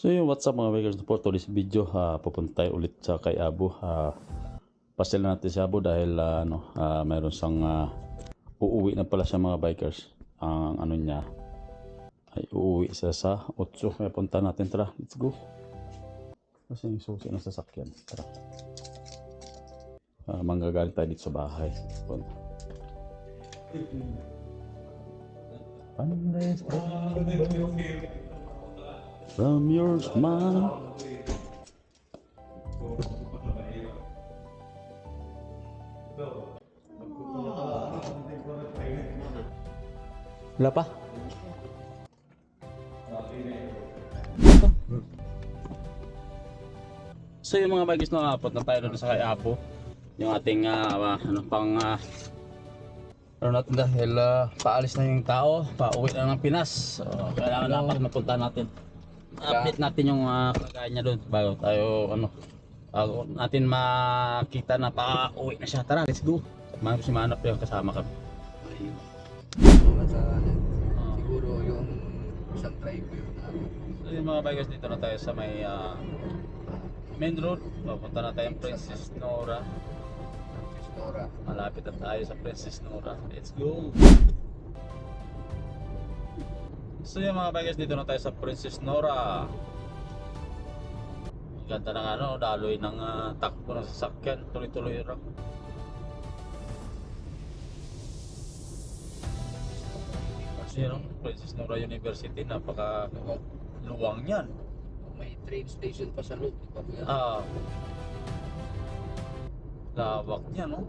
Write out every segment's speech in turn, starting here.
So yung what's up mga bikers for today's video, ah, pupunta tayo ulit sa kay Abu. Uh, pastel natin si Abu dahil ah, ano, ah, mayroon siyang ah, uuwi na pala siya mga bikers. Ang ano niya ay uuwi siya sa 8. Kaya punta natin tara, let's go. Kasi yung susi ng sasakyan. Tara. Ah, manggagaling tayo dito sa bahay. Punta. Unless from your smile. Wala pa? So yung mga bagis na apot na tayo doon sa kay Apo, yung ating ah, ano pang ah, ano natin dahil ah, paalis na yung tao, pauwi na ng Pinas. So, kailangan dapat mapunta natin. Update natin yung uh, kalagayan niya doon bago tayo ano bago natin makita na pauwi na siya. Tara, let's go. Manap si Manap yung kasama kami. Mga sa ano, siguro yung isang drive yun So yung mga bikers dito na tayo sa may ah, main road. Papunta na tayong Princess Nora. Stora. Malapit na tayo sa Princess Nora. Let's go! So yung mga bikers dito na tayo sa Princess Nora. Ang Ganda ng ano, daloy ng ah, takbo ng sasakyan. Tuloy-tuloy lang. Kasi ano, Princess Nora University, napaka luwang yan. May train station pa sa loob. Ah. Lawak niya, no?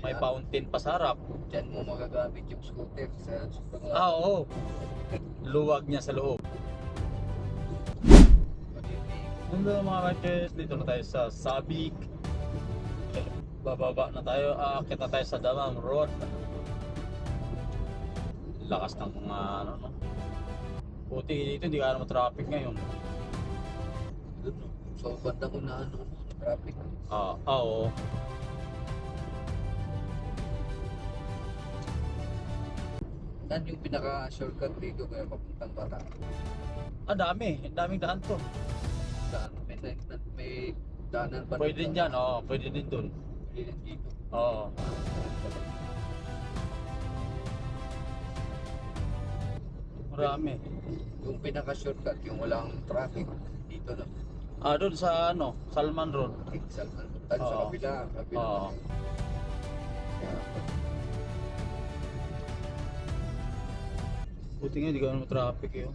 May fountain pa sa harap. Diyan mo magagamit yung scooter sa supermarket. Ah, oo. Luwag niya sa loob. Hello mga bikers, dito na tayo sa Sabik. Bababa na tayo, aakyat na tayo sa Damam Road. Lakas ng mga ano no. Buti dito hindi ka naman traffic ngayon. So, bandang unahan ng traffic. Ah, ah oo. Saan yung pinaka-shortcut dito kaya papuntang bata? Ah, dami. Ang daming daan to. Saan? May, may, may daanan pa Pwede din dyan, oo. Pwede din dun. Pwede din dito. Oo. Marami. Yung pinaka-shortcut, yung walang traffic, dito lang. Ah, doon sa ano, Salman Road. Sa, sa Oo. kabila. kabila. Oo. Buti nga, hindi ka traffic yun.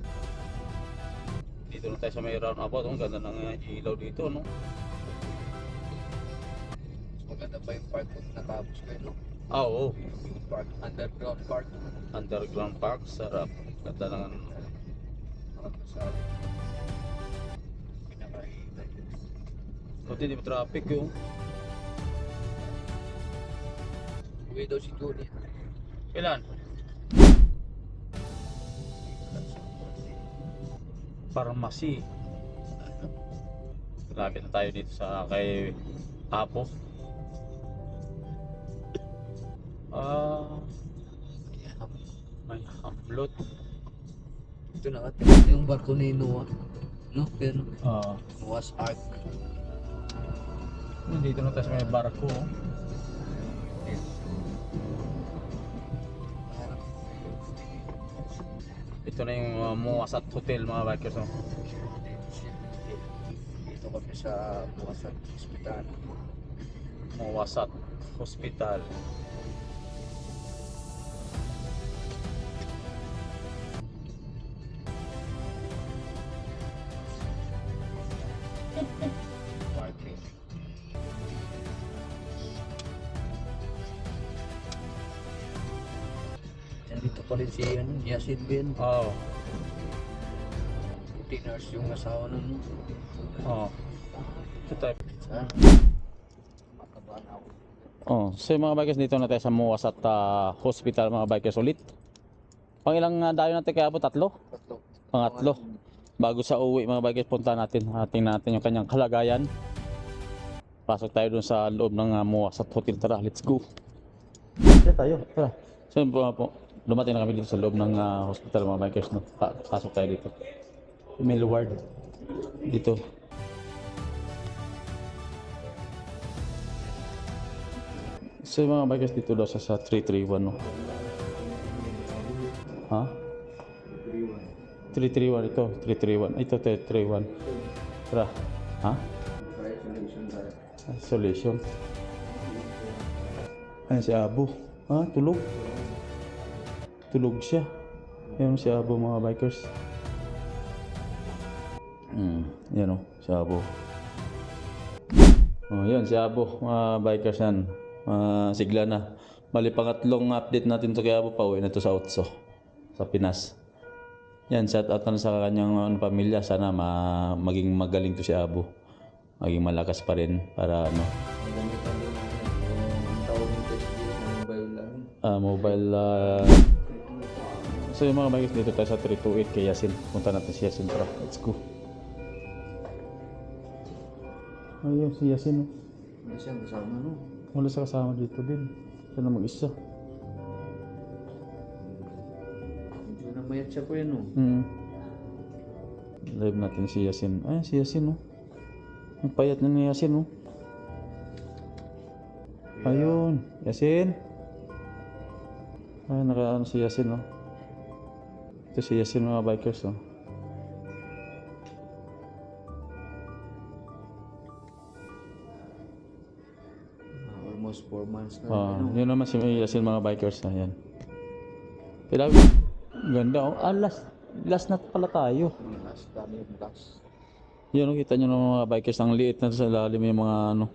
Dito na tayo sa may roundabout. Ang ganda ng uh, ilaw dito, no? maganda pa yung park kung natapos kayo, no? Ah, oo. Yung park, underground park. Underground Park, sarap. Ganda ng ano. Parang sa pinakahita yun. Buti hindi traffic yun. Uwi daw si Julie. Kailan? Pharmacy. Lapit na tayo dito sa kay Apo. Ah, may hamlot. Ito na ito yung barko ni Noah. No? Pero Ah, Noah's Ark. dito na tayo sa may barko. oh. Ito na yung uh, Muasat Hotel mga bikers. Oh. Dito kami sa Buwasan Hospital. Muasat Hospital. Rin si ano, Yasin Ben. Oh. Puti nurse yung asawa nun. Oh. Ito tayo. Saan? Makabahan ako. Oh, so yung mga bikers dito na tayo sa Muasat ah, Hospital mga bikers ulit. Pang ilang uh, dayo natin kaya po? Tatlo? Tatlo. Pangatlo. Bago sa uwi mga bikers, punta natin. Ating natin yung kanyang kalagayan. Pasok tayo dun sa loob ng uh, Muasat Hotel. Tara, let's go. Tara tayo. Tara. Yun po, po. Dumating na kami dito sa loob ng ah, hospital mga bikers. Pasok tayo dito. Female ward. Dito. So mga bikers dito daw sa, sa 331 no? Ha? 331 ito, 331. Ito 331. Tara. Ha? Isolation. Ano si Abu? Ha? Tulog? Tulog siya. Yan si Abu mga bikers. Hmm, yan o, si Abu. Oh, yan si Abu, mga bikers yan. Ah, sigla na. Bali, pangatlong update natin to kay Abu pa uwi na to sa Otso. Sa Pinas. Yan, shout out na sa kanyang ano, pamilya. Sana ma maging magaling to si Abu. Maging malakas pa rin para ano, ng mobile lang. So yung mga bikers dito tayo sa 328 kay Yasin. Punta natin si Yasin tara. Let's go. Ayun si Yasin. oh. Ano siya kasama no? Wala sa kasama dito din. Siya na mag-isa. Medyo namayat siya po yan no? Hmm. Live natin si Yasin. Ay, si Yasin oh. Ang payat na ni Yasin oh. Ayun. Yasin. Ay, naka ano si Yasin oh. Ito si Yasin mga bikers oh. Almost 4 months na. Ah, ano? yun naman si Yasin mga bikers na yan. Pero ganda oh. Ah, last, last na pala tayo. Last dami yung last. Yan oh, kita nyo ng mga bikers ang liit na sa lalim yung mga ano,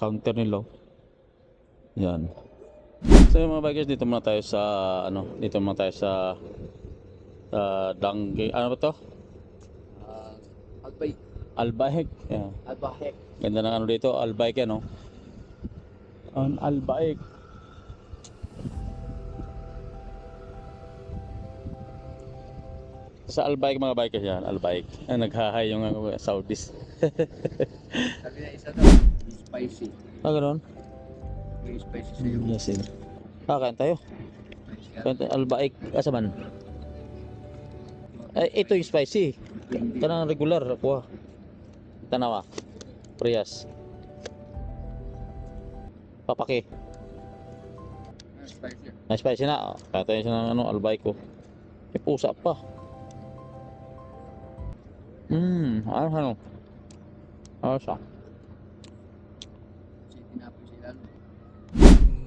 counter nila. oh. Yan. So yung mga bikers dito muna tayo sa ano, dito muna tayo sa sa Dangge, ano ba to? Ah, Albay. Albaik. Yan. Albahek. Ganda ng ano dito, Albaik yan oh. An Albaik. Sa Albaik mga bikers yan, Albaik. Ah, naghahay yung uh, Saudis. Sabi na isa daw, spicy. ah, ganoon? May spicy sa'yo. Yes, sir. Ah, kain tayo. Kain tayo. Albaik. Asa man? Ay, ito yung spicy. Kanang regular. Kuha. Tanawa. Prias. Papaki. Ah, Spicy. Na spicy na. Tayo siya ng ano, albaik ko. May pusa pa. Mmm, ano ano? Ano siya?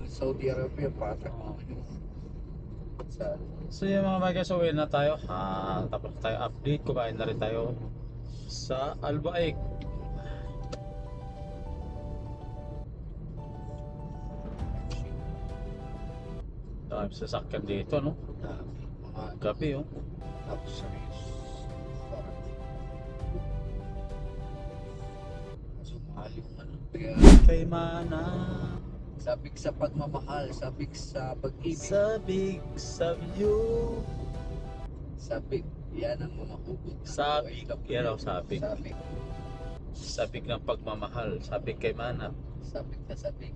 Saudi Arabia, patak So yung mga bagas, uwi na tayo. Ah, tapos tayo update. Kumain na rin tayo sa Albaik. Dami sasakyan dito, no? Gabi, oh. tapos Kay Mana, sabik sa pagmamahal, sabik sa pag-ibig, sabik sa view. sabik, yan ang mga hugot. ng Sabik, yan ang sabik. Sabik, Sabik ng pagmamahal, sabik kay Mana. sabik na sabik.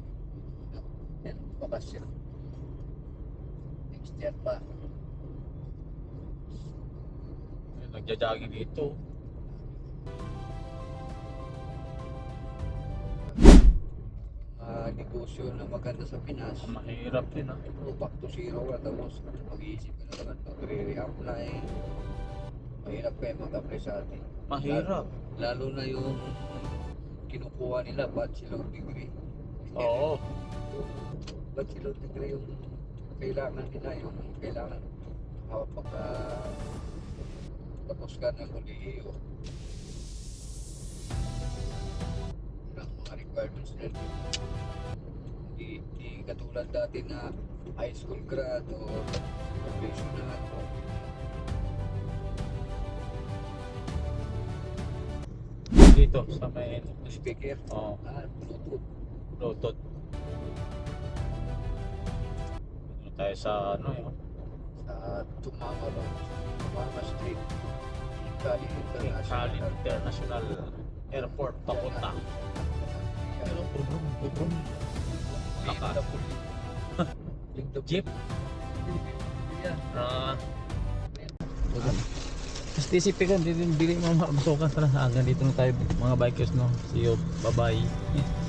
Yan, bakasyon. Next year pa. Nagja-jogging dito. Ah, negosyo na maganda sa Pinas. Mahirap din, ah. Puro back to zero ka tapos mag-iisip ka na naman magre-reapply. Mahirap kayo mag-apply sa atin. Mahirap. Lalo na yung kinukuha nila bachelor degree. Oo. Bachelor degree yung kailangan nila, yung kailangan uh, pagka tapos ka ng kolehiyo. Ang mga requirements nila. Hindi, katulad dati na high school grad o professional. Dito, sa may... Speaker, Oo. ah, Bluetooth. Bluetooth. Dito tayo sa ano yun. sa Tumama Road, Tumama Street, Cali International. Cali International Airport papunta. Pero brum brum the Jeep. Ah, Tapos TCP ko, hindi din bili mo makabasukan. Tara, hanggang dito na tayo mga bikers no. See you. Bye-bye.